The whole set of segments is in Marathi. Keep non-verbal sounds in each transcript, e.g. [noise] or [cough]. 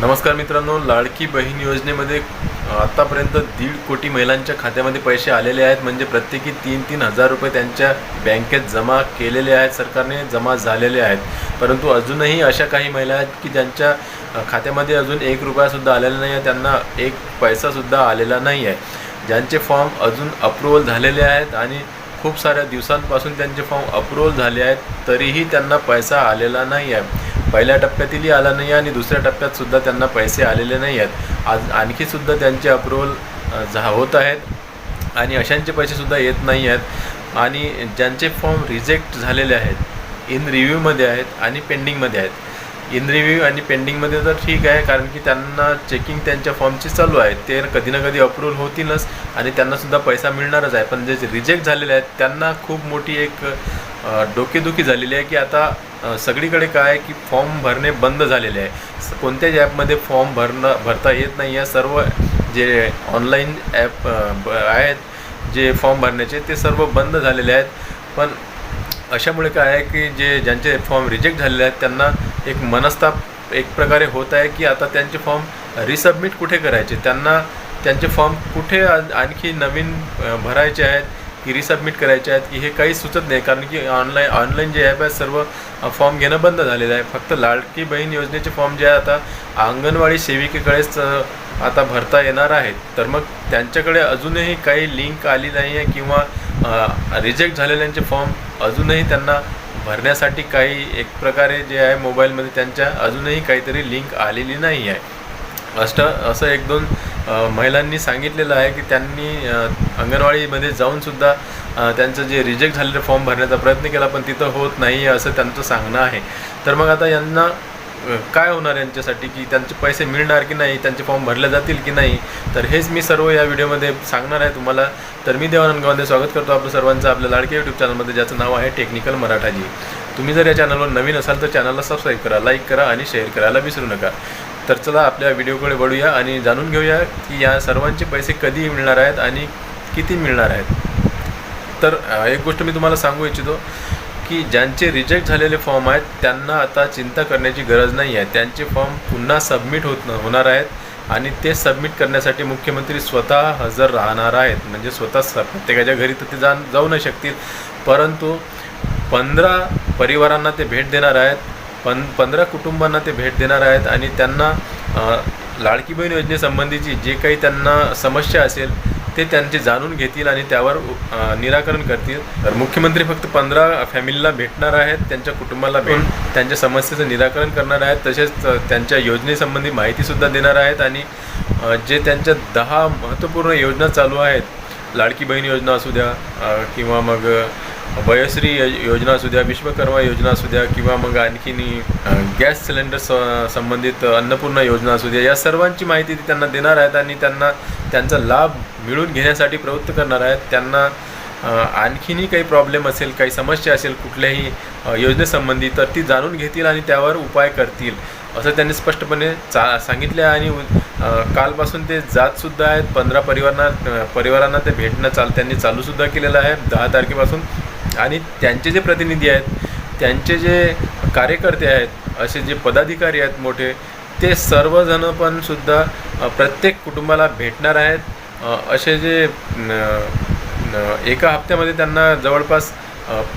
नमस्कार मित्रांनो लाडकी बहीण योजनेमध्ये आत्तापर्यंत आतापर्यंत दीड कोटी महिलांच्या खात्यामध्ये पैसे आलेले आहेत. म्हणजे प्रत्येकी तीन तीन हजार रुपये त्यांच्या बँकेत जमा केलेले आहेत. सरकारने जमा झालेले आहेत. परंतु अजूनही अशा काही महिला आहेत की ज्यांच्या खात्यामध्ये अजून एक रुपयासुद्धा आलेला नाही आहे. त्यांना एक पैसासुद्धा आलेला नाही आहे. ज्यांचे फॉर्म अजून अप्रुव्हल झालेले आहेत आणि खूप साऱ्या दिवसांपासून त्यांचे फॉर्म अप्रुव्हल झाले आहेत तरीही त्यांना पैसा आलेला नाही आहे. पहिल्या टप्प्यातीलही आला नाही आहे आणि दुसऱ्या टप्प्यात सुद्धा त्यांना पैसे आलेले नाही आहेत. आज आणखीसुद्धा त्यांचे अप्रुव्हल झा होत आहेत आणि अशांचे पैसेसुद्धा येत नाही आहेत. आणि ज्यांचे फॉर्म रिजेक्ट झालेले आहेत इन रिव्ह्यूमध्ये आहेत आणि पेंडिंगमध्ये आहेत. इन रिव्ह्यू आणि पेंडिंगमध्ये तर ठीक आहे कारण की त्यांना चेकिंग त्यांच्या फॉर्मची चालू आहे. ते कधी ना कधी अप्रूव्हल होतीलच आणि त्यांनासुद्धा पैसा मिळणारच आहे. पण जे रिजेक्ट झालेले आहेत त्यांना खूप मोठी एक डोकेदुखी झालेली आहे की आता सगळीकडे काय आहे की फॉर्म भरणे बंद झालेले आहे. कोणत्याच ॲपमध्ये फॉर्म भरणं भरता येत नाही. आहे सर्व जे ऑनलाईन ॲप आहेत जे फॉर्म भरण्याचे ते सर्व बंद झालेले आहेत. पण अशामुळे काय आहे की जे ज्यांचे फॉर्म रिजेक्ट झालेले आहेत त्यांना एक मनस्ताप एक प्रकारे होत आहे की आता त्यांचे फॉर्म रिसबमिट कुठे करायचे? त्यांना त्यांचे फॉर्म कुठे आणखी नवीन भरायचे आहेत? की रिसबमिट करायचे आहेत की हे काही सुचत नाही. कारण की ऑनलाईन ऑनलाईन जे ॲप आहे सर्व फॉर्म घेणं बंद झालेलं आहे. फक्त लाडकी बहीण योजनेचे फॉर्म जे आहे आता अंगणवाडी सेविकेकडेच आता भरता येणार आहेत. तर मग त्यांच्याकडे अजूनही काही लिंक आली नाही आहे किंवा रिजेक्ट झालेल्यांचे फॉर्म अजूनही त्यांना भरण्यासाठी काही एक प्रकारे जे आहे मोबाईलमध्ये त्यांच्या अजूनही काहीतरी लिंक आलेली नाही आहे अष्ट असं एक दोन महिलांनी सांगितलेलं आहे की त्यांनी अंगणवाडीमध्ये जाऊनसुद्धा त्यांचं जे रिजेक्ट झालेलं फॉर्म भरण्याचा प्रयत्न केला पण तिथं होत नाही आहे असं त्यांचं सांगणं आहे. तर मग आता यांना काय होणार यांच्यासाठी? की त्यांचे पैसे मिळणार की नाही? त्यांचे फॉर्म भरले जातील की नाही? तर हेच मी सर्व या व्हिडिओमध्ये सांगणार आहे तुम्हाला. तर मी देवानंद गावांदे स्वागत करतो आपलं सर्वांचं आपल्या लाडके यूट्यूब चॅनलमध्ये ज्याचं नाव आहे टेक्निकल मराठाजी. तुम्ही जर या चॅनलवर नवीन असाल तर चॅनलला सबस्क्राईब करा लाईक करा आणि शेअर करायला विसरू नका. तर चला आपल्या व्हिडिओकडे वळूया आणि जाणून घेऊया की या सर्वांचे पैसे कधी मिळणार आहेत आणि किती मिळणार आहेत. तर एक गोष्ट मी तुम्हाला सांगू इच्छितो की ज्यांचे रिजेक्ट झालेले फॉर्म आहेत त्यांना आता चिंता करण्याची गरज नाही आहे. त्यांचे फॉर्म पुन्हा सबमिट होत होणार आहेत आणि ते सबमिट करण्यासाठी मुख्यमंत्री स्वतः हजर राहणार आहेत. म्हणजे स्वतः स प्रत्येकाच्या घरी तर ते जाण जाऊ नाही शकतील. परंतु पंधरा परिवारांना ते भेट देणार आहेत. पण पंधरा कुटुंबांना ते भेट देणार आहेत आणि त्यांना लाडकी बहीण योजनेसंबंधीची जे काही त्यांना समस्या असेल ते त्यांचे जाणून घेतील आणि त्यावर निराकरण करतील. तर मुख्यमंत्री फक्त पंधरा फॅमिलीला भेटणार आहेत त्यांच्या कुटुंबाला भेट त्यांच्या समस्येचं निराकरण करणार आहेत तसेच त्यांच्या योजनेसंबंधी माहितीसुद्धा देणार आहेत आणि जे त्यांच्या दहा महत्त्वपूर्ण योजना चालू आहेत लाडकी बहीण योजना असू द्या किंवा मग वयश्री योजना असू द्या विश्वकर्मा योजना असू द्या किंवा मग आणखीन गॅस सिलेंडर स संबंधित अन्नपूर्णा योजना असू द्या या सर्वांची माहिती ते त्यांना देणार आहेत आणि त्यांना त्यांचा लाभ मिळून घेण्यासाठी प्रवृत्त करणार आहेत. त्यांना आणखीनही काही प्रॉब्लेम असेल काही समस्या असेल कुठल्याही योजनेसंबंधी तर ती जाणून घेतील आणि त्यावर उपाय करतील. असं त्यांनी स्पष्टपणे चा सांगितले आहे आणि कालपासून ते जातसुद्धा आहेत. पंधरा परिवारांना परिवारांना ते भेटणं चाल त्यांनी चालूसुद्धा केलेलं आहे. दहा तारखेपासून आणि त्यांचे जे प्रतिनिधी आहेत त्यांचे जे कार्यकर्ते आहेत असे जे पदाधिकारी आहेत मोठे ते सर्वजण पण सुद्धा प्रत्येक कुटुंबाला भेटणार आहेत. असे जे एका हप्त्यामध्ये त्यांना जवळपास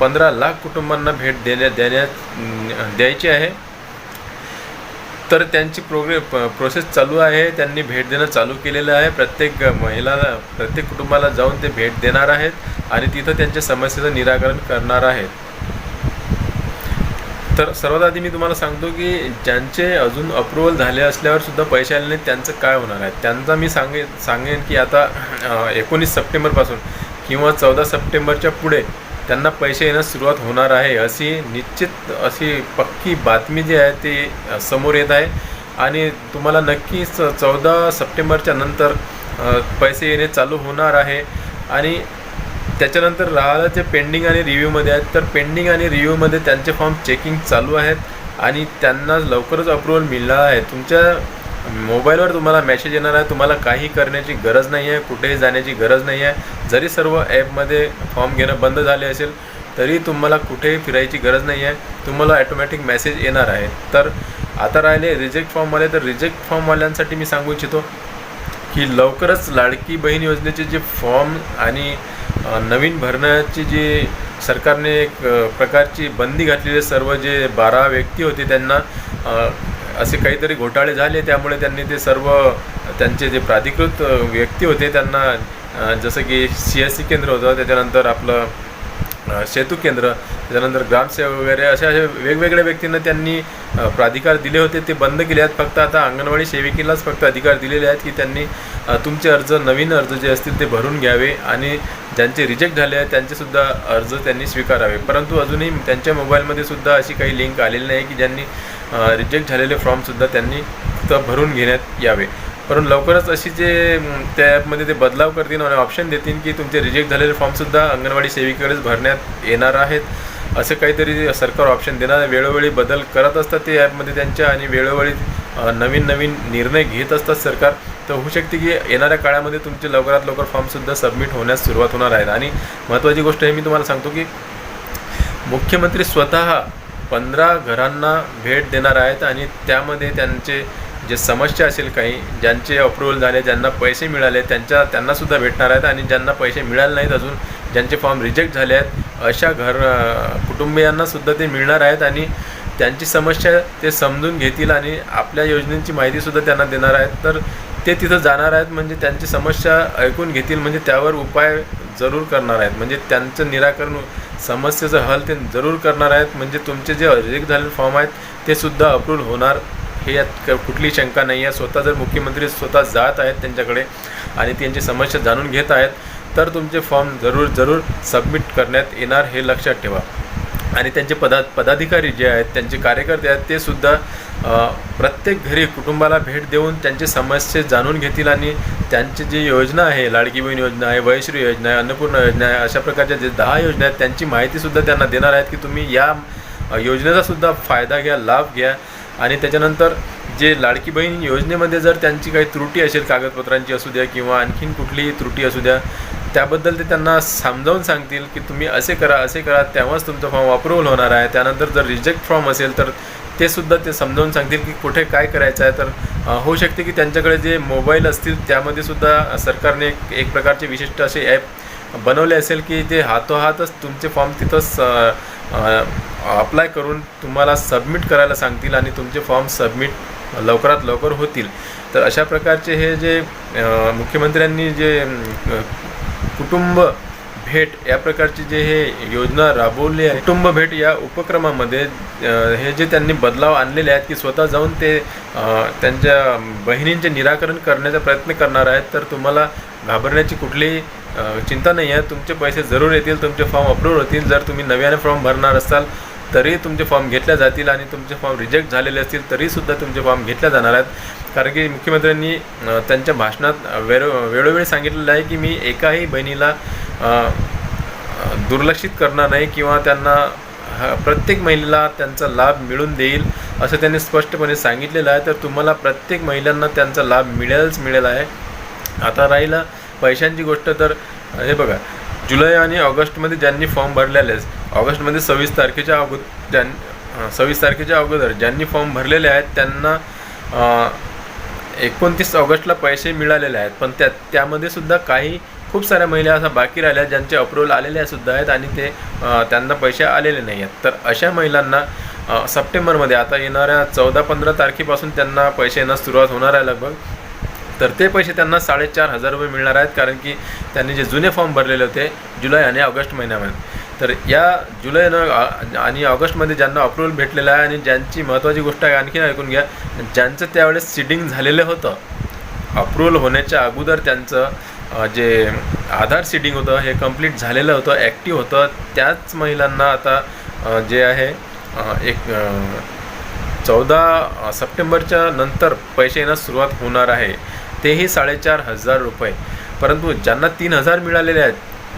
पंधरा लाख कुटुंबांना भेट देण्या देण्यात द्यायची आहे. तर त्यांची प्रोग्रे प- प्रोसेस चालू आहे. त्यांनी भेट देणं चालू केलेलं आहे. प्रत्येक महिलाला प्रत्येक कुटुंबाला जाऊन ते भेट देणार आहेत आणि तिथं त्यांच्या समस्येचं निराकरण करणार आहेत. तर सर्वात आधी मी तुम्हाला सांगतो की ज्यांचे अजून अप्रुव्हल झाले असल्यावर सुद्धा पैसे आले नाही त्यांचं काय होणार आहे? त्यांचा मी सांगे सांगेन की आता एकोणीस सप्टेंबरपासून किंवा चौदा सप्टेंबरच्या पुढे त्यांना पैसे येण्यास सुरुवात होणार आहे अशी निश्चित अशी पक्की बातमी जी आहे ती समोर येत आहे. आणि तुम्हाला नक्कीच चौदा सप्टेंबरच्या नंतर पैसे येणे चालू होणार आहे. आणि त्याच्यानंतर राहिलं जे पेंडिंग आणि रिव्ह्यूमध्ये आहेत तर पेंडिंग आणि रिव्ह्यूमध्ये त्यांचे फॉर्म चेकिंग चालू आहेत. आणि त्यांना लवकरच अप्रुव्हल मिळणार आहे. तुमच्या मोबाईलवर तुम्हाला मेसेज येणार आहे. तुम्हाला काही करण्याची गरज नाही आहे. कुठेही जाण्याची गरज नाही आहे. जरी सर्व ॲपमध्ये फॉर्म घेणं बंद झाले असेल तरी तुम्हाला कुठेही फिरायची गरज नाही आहे. तुम्हाला ॲटोमॅटिक मेसेज येणार आहे. तर आता राहिले रिजेक्ट फॉर्मवाले तर रिजेक्ट फॉर्मवाल्यांसाठी मी सांगू इच्छितो की लवकरच लाडकी बहीण योजनेचे जे फॉर्म आणि नवीन भरण्याची जी सरकारने एक प्रकारची बंदी घातलेली आहे, सर्व जे बारा व्यक्ती होते त्यांना असे काहीतरी घोटाळे झाले त्यामुळे त्यांनी ते सर्व त्यांचे जे प्राधिकृत व्यक्ती होते त्यांना जसं की सी एस सी केंद्र होतं त्याच्यानंतर आपलं सेतू केंद्र त्याच्यानंतर ग्रामसेवक वगैरे अशा अशा वेगवेगळ्या व्यक्तींना त्यांनी प्राधिकार दिले होते ते बंद केले आहेत. फक्त आता अंगणवाडी सेविकेलाच फक्त अधिकार दिलेले आहेत की त्यांनी तुमचे अर्ज नवीन अर्ज जे असतील ते भरून घ्यावे आणि ज्यांचे रिजेक्ट झाले आहेत त्यांचेसुद्धा अर्ज त्यांनी स्वीकारावे. परंतु अजूनही त्यांच्या मोबाईलमध्ये सुद्धा अशी काही लिंक आलेली नाही की ज्यांनी रिजेक्ट झालेले फॉर्मसुद्धा त्यांनी फक्त भरून घेण्यात यावे. परंतु लवकरच अशी जे त्या ॲपमध्ये ते बदलाव करतील आणि ऑप्शन देतील की तुमचे रिजेक्ट झालेले फॉर्मसुद्धा अंगणवाडी सेविकेकडेच भरण्यात येणार आहेत. असं काहीतरी सरकार ऑप्शन देणार वेळोवेळी बदल करत असतात ते ॲपमध्ये त्यांच्या आणि वेळोवेळी नवीन नवीन निर्णय घेत असतात सरकार. तर होऊ शकते की येणाऱ्या काळामध्ये तुमचे लवकरात लवकर फॉर्मसुद्धा सबमिट होण्यास सुरुवात होणार आहेत. आणि महत्त्वाची गोष्ट हे मी तुम्हाला सांगतो की मुख्यमंत्री स्वतः पंधरा घरांना भेट देणार आहेत आणि त्यामध्ये त्यांचे जे समस्या असेल काही ज्यांचे अप्रुव्हल झाले ज्यांना पैसे मिळाले त्यांच्या त्यांनासुद्धा भेटणार आहेत आणि ज्यांना पैसे मिळाले नाहीत अजून ज्यांचे फॉर्म रिजेक्ट झाले आहेत अशा घर कुटुंबियांनासुद्धा ते मिळणार आहेत आणि त्यांची समस्या ते समजून घेतील आणि आपल्या योजनेची माहितीसुद्धा त्यांना देणार आहेत. तर ते तिथं जाणार आहेत म्हणजे त्यांची समस्या ऐकून घेतील म्हणजे त्यावर उपाय जरूर करणार आहेत. म्हणजे त्यांचं निराकरण समस्येचं हल ते जरूर करणार आहेत. म्हणजे तुमचे जे रिजेक्ट झालेले फॉर्म आहेत ते सुद्धा अप्रूव्ह होणार. हे यात कुठली शंका नाही आहे. स्वतः जर मुख्यमंत्री स्वतः जात आहेत त्यांच्याकडे आणि त्यांची समस्या जाणून घेत आहेत तर तुमचे फॉर्म जरूर जरूर सबमिट करण्यात येणार हे लक्षात ठेवा. आणि त्यांचे पदा पदाधिकारी जे आहेत त्यांचे कार्यकर्ते आहेत ते सुद्धा प्रत्येक घरी कुटुंबाला भेट देऊन त्यांचे समस्या जाणून घेतील आणि त्यांची जी योजना आहे लाडकी बहीण योजना आहे वयश्री योजना आहे अन्नपूर्णा योजना आहे अशा प्रकारच्या जे दहा योजना आहेत त्यांची माहितीसुद्धा त्यांना देणार आहेत की तुम्ही या योजनेचा सुद्धा फायदा घ्या लाभ घ्या. आणि त्याच्यानंतर जे लाडकी बहीण योजनेमध्ये जर त्यांची काही त्रुटी असेल कागदपत्रांची असू द्या किंवा आणखीन कुठलीही त्रुटी असू द्या त्याबद्दल ते त्यांना समजावून सांगतील की तुम्ही असे करा असे करा तेव्हाच तुमचा फॉर्म अप्रूव्हल होणार आहे. त्यानंतर जर रिजेक्ट फॉर्म असेल तर ते सुद्धा ते समजावून सांगतील की कुठे काय करायचं आहे. तर होऊ शकते की त्यांच्याकडे जे मोबाईल असतील त्यामध्ये सुद्धा सरकारने एक एक प्रकारचे विशिष्ट असे ॲप बनवले असेल की ते हातोहातच तुमचे फॉर्म तिथंच अप्लाय करून तुम्हाला सबमिट करायला सांगतील आणि तुमचे फॉर्म सबमिट लवकरात लवकर होतील. तर अशा प्रकारचे हे जे मुख्यमंत्र्यांनी जे कुटुंब भेट या प्रकारची जे हे योजना राबवली आहे कुटुंब भेट या उपक्रमामध्ये हे जे त्यांनी बदलाव आणलेले आहेत की स्वतः जाऊन ते त्यांच्या बहिणींचे निराकरण करण्याचा प्रयत्न करणार आहेत तर तुम्हाला घाबरण्याची कुठलीही चिंता नाही आहे. तुमचे पैसे जरूर येतील तुमचे फॉर्म अप्रूव्ह होतील. जर तुम्ही नव्याने फॉर्म भरणार असाल तरी तुमचे फॉर्म घेतल्या जातील आणि तुमचे फॉर्म रिजेक्ट झालेले असतील तरीसुद्धा तुमचे फॉर्म घेतल्या जाणार आहेत. कारण की मुख्यमंत्र्यांनी त्यांच्या भाषणात वेळो वेळोवेळी सांगितलेलं आहे की मी एकाही बहिणीला दुर्लक्षित करणार नाही किंवा त्यांना ह- प्रत्येक महिलेला त्यांचा लाभ मिळून देईल असं त्यांनी स्पष्टपणे सांगितलेलं आहे. तर तुम्हाला प्रत्येक महिलांना त्यांचा लाभ मिळेलच मिळेल आहे. आता राहिलं पैशांची गोष्ट तर हे बघा जुलै आणि ऑगस्टमध्ये ज्यांनी फॉर्म भरलेले आहेत ऑगस्टमध्ये सव्वीस तारखेच्या अगोदर ज्यां सव्वीस तारखेच्या अगोदर ज्यांनी फॉर्म भरलेले आहेत त्यांना एकोणतीस ऑगस्टला पैसे मिळालेले आहेत. पण त्या त्यामध्ये सुद्धा काही खूप साऱ्या महिला असा बाकी राहिल्या आहेत, ज्यांचे अप्रूवल आलेले सुद्धा आहेत आणि ते त्यांना पैसे आलेले नाही आहेत. तर अशा महिलांना सप्टेंबरमध्ये आता येणाऱ्या चौदा पंधरा तारखेपासून त्यांना पैसे येण्यास सुरुवात होणार आहे लगभग. तर ते पैसे त्यांना साडेचार हजार रुपये मिळणार आहेत कारण की त्यांनी जे जुने फॉर्म भरलेले होते जुलै आणि ऑगस्ट महिन्यामध्ये. तर या जुलै आणि ऑगस्टमध्ये ज्यांना अप्रूवल भेटलेलं आहे आणि ज्यांची महत्त्वाची गोष्ट आहे आणखीन ऐकून घ्या ज्यांचं त्यावेळेस सिडिंग झालेलं होतं अप्रूवल होण्याच्या अगोदर त्यांचं जे आधार सिडिंग होतं हे कंप्लीट झालेलं होतं ॲक्टिव्ह होतं. त्याच महिलांना आता जे आहे एक चौदा सप्टेंबरच्या नंतर पैसे येण्यास सुरुवात होणार आहे. तेही साडेचार हजार रुपये. परंतु ज्यांना तीन हजार मिळालेले आहेत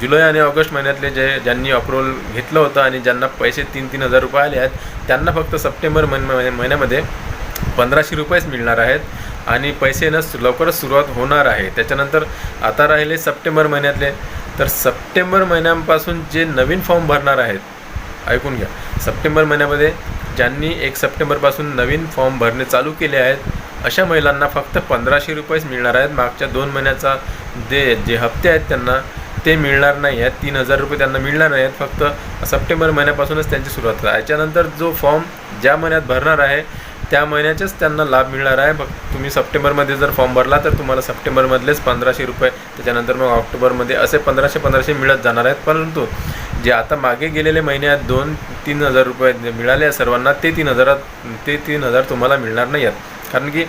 जुलै आणि ऑगस्ट महिन्यातले जे ज्यांनी अप्रूव्हल घेतलं होतं आणि ज्यांना पैसे तीन तीन हजार रुपये आले आहेत त्यांना फक्त सप्टेंबर महिन महिन्यामध्ये पंधराशे रुपयेच मिळणार आहेत आणि पैसे न सु- लवकरच सुरुवात होणार आहे. त्याच्यानंतर आता राहिले सप्टेंबर महिन्यातले. तर सप्टेंबर महिन्यापासून जे नवीन फॉर्म भरणार आहेत ऐकून घ्या. सप्टेंबर महिन्यामध्ये ज्यांनी एक सप्टेंबरपासून नवीन फॉर्म भरणे चालू केले आहेत अशा महिलांना फक्त पंधराशे रुपयेच मिळणार आहेत. मागच्या दोन महिन्याचा दे जे हप्ते आहेत त्यांना ते मिळणार नाही आहेत. तीन हजार रुपये त्यांना मिळणार नाही आहेत. फक्त सप्टेंबर महिन्यापासूनच त्यांची सुरुवात आहे याच्यानंतर जो फॉर्म ज्या महिन्यात भरणार आहे त्या महिन्याचेच त्यांना लाभ मिळणार आहे. फक्त तुम्ही सप्टेंबरमध्ये जर फॉर्म भरला तर तुम्हाला सप्टेंबरमधलेच पंधराशे रुपये त्याच्यानंतर मग ऑक्टोबरमध्ये असे पंधराशे पंधराशे मिळत जाणार आहेत. परंतु जे आता मागे गेलेले महिन्यात दोन तीन हजार रुपये मिळाले आहेत सर्वांना ते तीन हजारात ते तीन हजार तुम्हाला मिळणार नाही आहेत. कारण की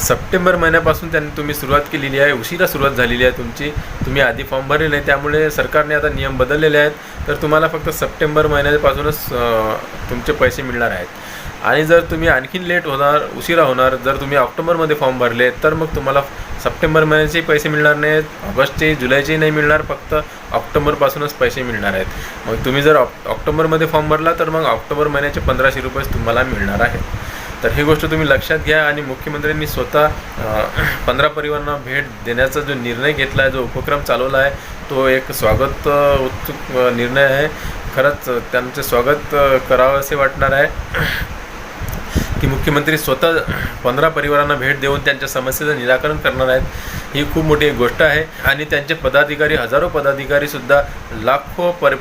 सप्टेंबर महिन्यापासून त्यांनी तुम्ही सुरुवात केलेली आहे उशिरा सुरुवात झालेली आहे तुमची. तुम्ही आधी फॉर्म भरले नाही त्यामुळे सरकारने आता नियम बदललेले आहेत. तर तुम्हाला फक्त सप्टेंबर महिन्यापासूनच तुमचे पैसे मिळणार आहेत. आणि जर तुम्ही आणखीन लेट होणार उशिरा होणार जर तुम्ही ऑक्टोबरमध्ये फॉर्म भरले तर मग तुम्हाला सप्टेंबर महिन्याचे पैसे मिळणार नाहीत ऑगस्टचे जुलैचे नाही मिळणार फक्त ऑक्टोबरपासूनच पैसे मिळणार आहेत. मग तुम्ही जर ऑक्टोबरमध्ये फॉर्म भरला तर मग ऑक्टोबर महिन्याचे पंधराशे रुपये तुम्हाला मिळणार आहेत. तर ही गोष्ट तुम्ही लक्षात घ्या आणि मुख्यमंत्र्यांनी स्वतः पंधरा परिवारांना भेट देण्याचा जो निर्णय घेतला आहे जो उपक्रम चालवला आहे तो एक स्वागत उत्सुक निर्णय आहे. खरंच त्यांचे स्वागत करावं असे वाटणार आहे. की मुख्यमंत्री स्वतः पंधरा परिवारांना भेट देऊन त्यांच्या समस्येचं निराकरण करणार आहेत ही खूप मोठी एक गोष्ट आहे. आणि त्यांचे पदाधिकारी हजारो पदाधिकारीसुद्धा लाखो पर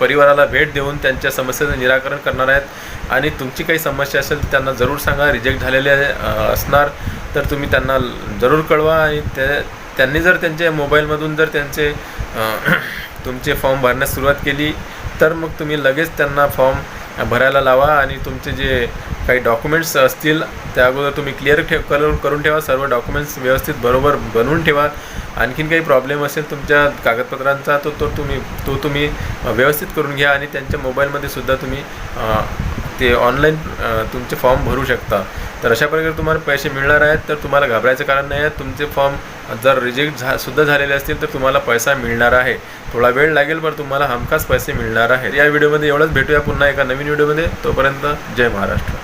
परिवाराला भेट देऊन त्यांच्या समस्येचं निराकरण करणार आहेत. आणि तुमची काही समस्या असेल तर त्यांना जरूर सांगा. रिजेक्ट झालेले असणार तर तुम्ही त्यांना जरूर कळवा. आणि ते त्यांनी जर त्यांच्या मोबाईलमधून जर त्यांचे [clears throat] तुमचे फॉर्म भरण्यास सुरुवात केली तर मग तुम्ही लगेच त्यांना फॉर्म भरायला लावा आणि तुमचे जे काही डॉक्युमेंट्स असतील त्या अगोदर तुम्ही क्लिअर ठेव करून करून ठेवा. सर्व डॉक्युमेंट्स व्यवस्थित बरोबर बनवून ठेवा. आणखीन काही प्रॉब्लेम असेल तुमच्या कागदपत्रांचा तो तो तुम्ही तो तुम्ही व्यवस्थित करून घ्या आणि त्यांच्या मोबाईलमध्ये सुद्धा तुम्ही ते ऑनलाईन तुमचे फॉर्म भरू शकता. तर अशा प्रकारे तुम्हाला पैसे मिळणार आहेत तर तुम्हाला घाबरायचं कारण नाही आहे. तुमचे फॉर्म जर रिजेक्ट झा सुद्धा झालेले असतील तर तुम्हाला पैसा मिळणार आहे. थोडा वेळ लागेल पण तुम्हाला हमखास पैसे मिळणार आहेत. या व्हिडिओमध्ये एवढंच. भेटूया पुन्हा एका नवीन व्हिडिओमध्ये तोपर्यंत जय महाराष्ट्र.